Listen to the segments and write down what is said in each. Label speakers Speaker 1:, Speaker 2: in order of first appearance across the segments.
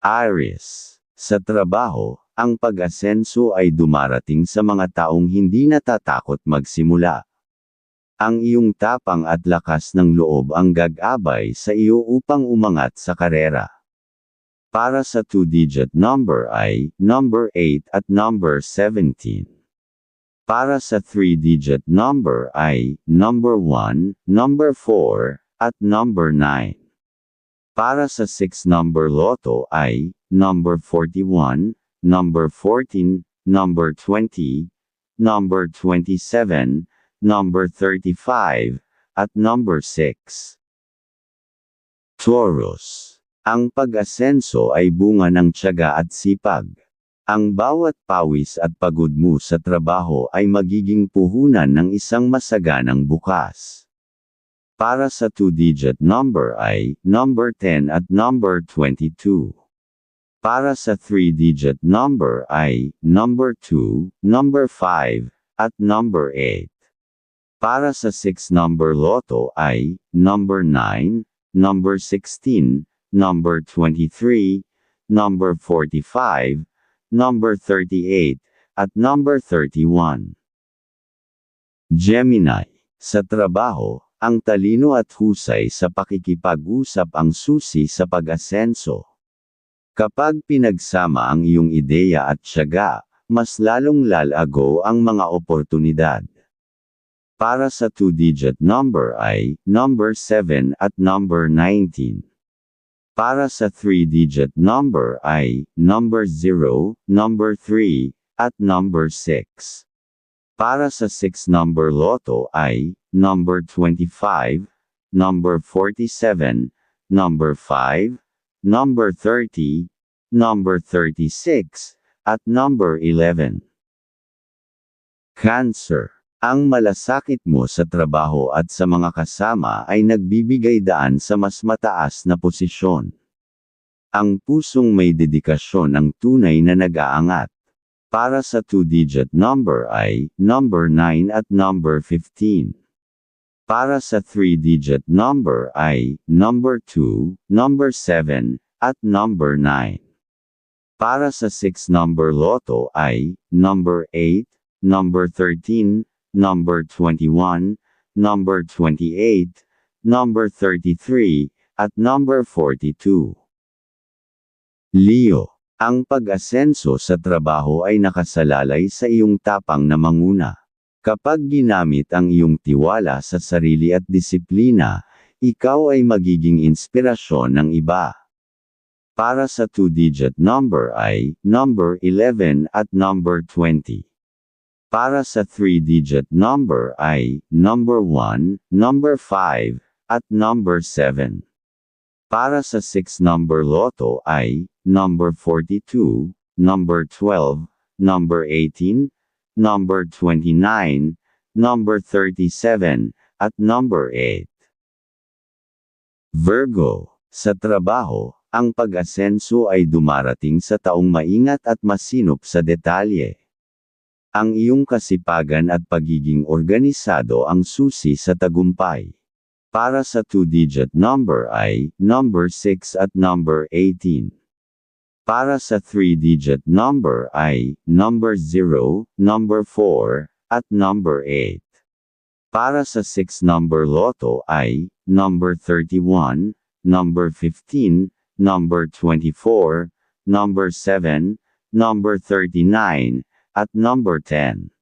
Speaker 1: Aries. Sa trabaho, ang pag-asenso ay dumarating sa mga taong hindi natatakot magsimula. Ang iyong tapang at lakas ng loob ang gag-abay sa iyo upang umangat sa karera. Para sa two-digit number ay number 8 at number 17. Para sa three-digit number ay number 1, number 4, at number 9. Para sa 6 number loto ay number 41, number 14, number 20, number 27, number 35, at number 6. Taurus. Ang pag-asenso ay bunga ng tiyaga at sipag. Ang bawat pawis at pagod mo sa trabaho ay magiging puhunan ng isang masaganang bukas. Para sa two-digit number ay number 10 at number 22. Para sa three-digit number ay number 2, number 5, at number 8. Para sa six number loto ay number 9, number 16, number 23, number 45, number 38, at number 31. Gemini. Sa trabaho, ang talino at husay sa pakikipag-usap ang susi sa pag-asenso. Kapag pinagsama ang iyong ideya at tiyaga, mas lalong lalago ang mga oportunidad. Para sa two-digit number ay number 7 at number 19. Para sa three-digit number ay number 0, number 3, at number 6. Para sa 6 number loto ay number 25, number 47, number 5, number 30, number 36, at number 11. Cancer. Ang malasakit mo sa trabaho at sa mga kasama ay nagbibigay daan sa mas mataas na posisyon. Ang pusong may dedikasyon ang tunay na nag-aangat. Para sa two-digit number ay number 9 at number 15. Para sa three-digit number ay number 2, number 7, at number 9. Para sa six number loto ay number 8, number 13, number 21, number 28, number 33, at number 42. Leo ang pag-asenso sa trabaho ay nakasalalay sa iyong tapang na manguna. Kapag ginamit ang iyong tiwala sa sarili at disiplina, ikaw ay magiging inspirasyon ng iba. Para sa two-digit number ay number 11 at number 20. Para sa three-digit number ay number 1, number 5, at number 7. Para sa 6 number loto ay number 42, number 12, number 18, number 29, number 37, at number 8. Virgo, sa trabaho, ang pag-asenso ay dumarating sa taong maingat at masinop sa detalye. Ang iyong kasipagan at pagiging organisado ang susi sa tagumpay. Para sa two-digit number ay number 6 at number 18. Para sa three-digit number ay number 0, number 4, at number 8. Para sa 6 number loto ay number 31, number 15, number 24, number 7, number 39, at number 10.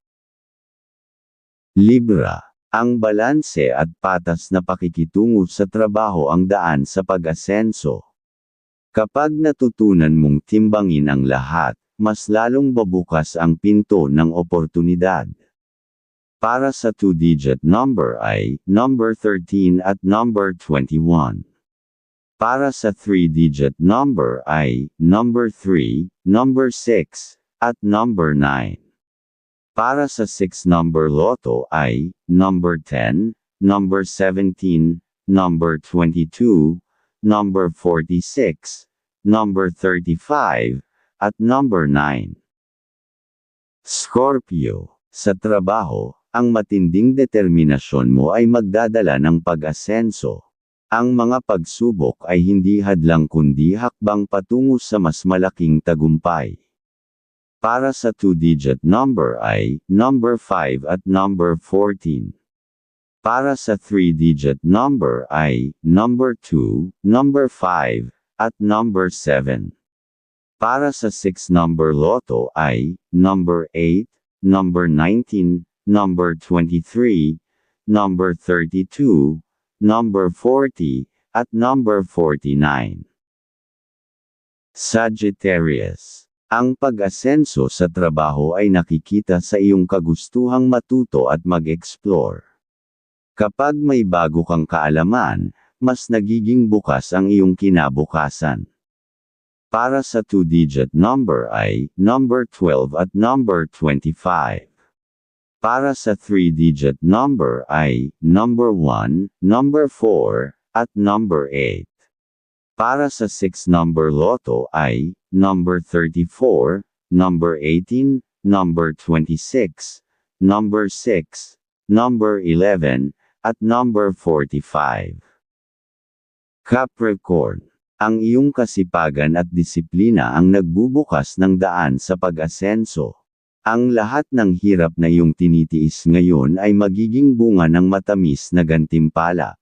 Speaker 1: Libra ang balanse at patas na pakikitungo sa trabaho ang daan sa pag-asenso. Kapag natutunan mong timbangin ang lahat, mas lalong babukas ang pinto ng oportunidad. Para sa two-digit number ay number 13 at number 21. Para sa three-digit number ay number 3, number 6, at number 9. Para sa 6 number loto ay number 10, number 17, number 22, number 46, number 35, at number 9. Scorpio, sa trabaho, ang matinding determinasyon mo ay magdadala ng pag-asenso. Ang mga pagsubok ay hindi hadlang kundi hakbang patungo sa mas malaking tagumpay. Para sa two-digit number ay number 5 at number 14. Para sa three-digit number ay number 2, number 5, at number 7. Para sa six-number loto ay number 8, number 19, number 23, number 32, number 40, at number 49. Sagittarius. Ang pag-asenso sa trabaho ay nakikita sa iyong kagustuhang matuto at mag-explore. Kapag may bago kang kaalaman, mas nagiging bukas ang iyong kinabukasan. Para sa two-digit number ay number 12 at number 25. Para sa three-digit number ay number 1, number 4, at number 8. Para sa six-number loto ay number 34, number 18, number 26, number 6, number 11, at number 45. Capricorn. Ang iyong kasipagan at disiplina ang nagbubukas ng daan sa pag-asenso. Ang lahat ng hirap na iyong tinitiis ngayon ay magiging bunga ng matamis na gantimpala.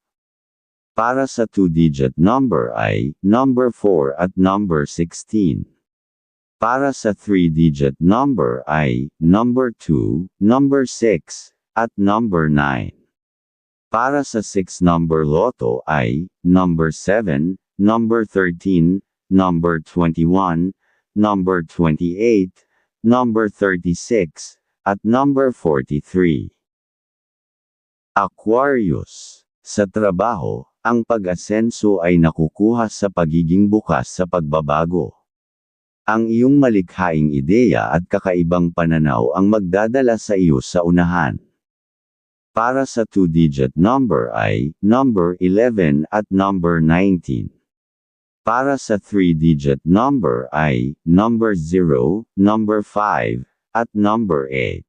Speaker 1: Para sa two-digit number ay number 4 at number 16. Para sa three-digit number ay number 2, number 6, at number 9. Para sa six-number loto ay number 7, number 13, number 21, number 28, number 36, at number 43. Aquarius. Sa trabaho, ang pag-asenso ay nakukuha sa pagiging bukas sa pagbabago. Ang iyong malikhaing ideya at kakaibang pananaw ang magdadala sa iyo sa unahan. Para sa two-digit number ay number 11 at number 19. Para sa 3-digit number ay number 0, number 5, at number 8.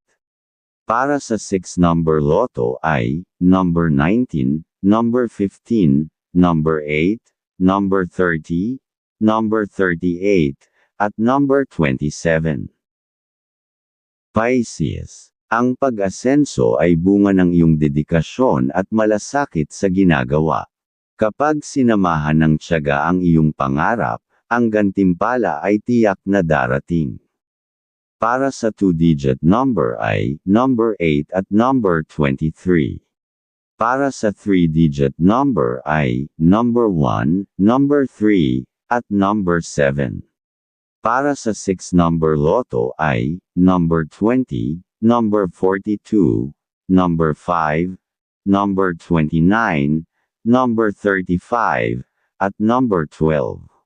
Speaker 1: Para sa 6-number loto ay number 19, number 15, number 8, number 30, number 38, at number 27. Pisces. Ang pag-asenso ay bunga ng iyong dedikasyon at malasakit sa ginagawa. Kapag sinamahan ng tiyaga ang iyong pangarap, ang gantimpala ay tiyak na darating. Para sa two-digit number ay number 8 at number 23. Para sa three-digit number ay number 1, number 3, at number 7. Para sa six-number loto ay number 20, number 42, number 5, number 29, number 35, at number 12.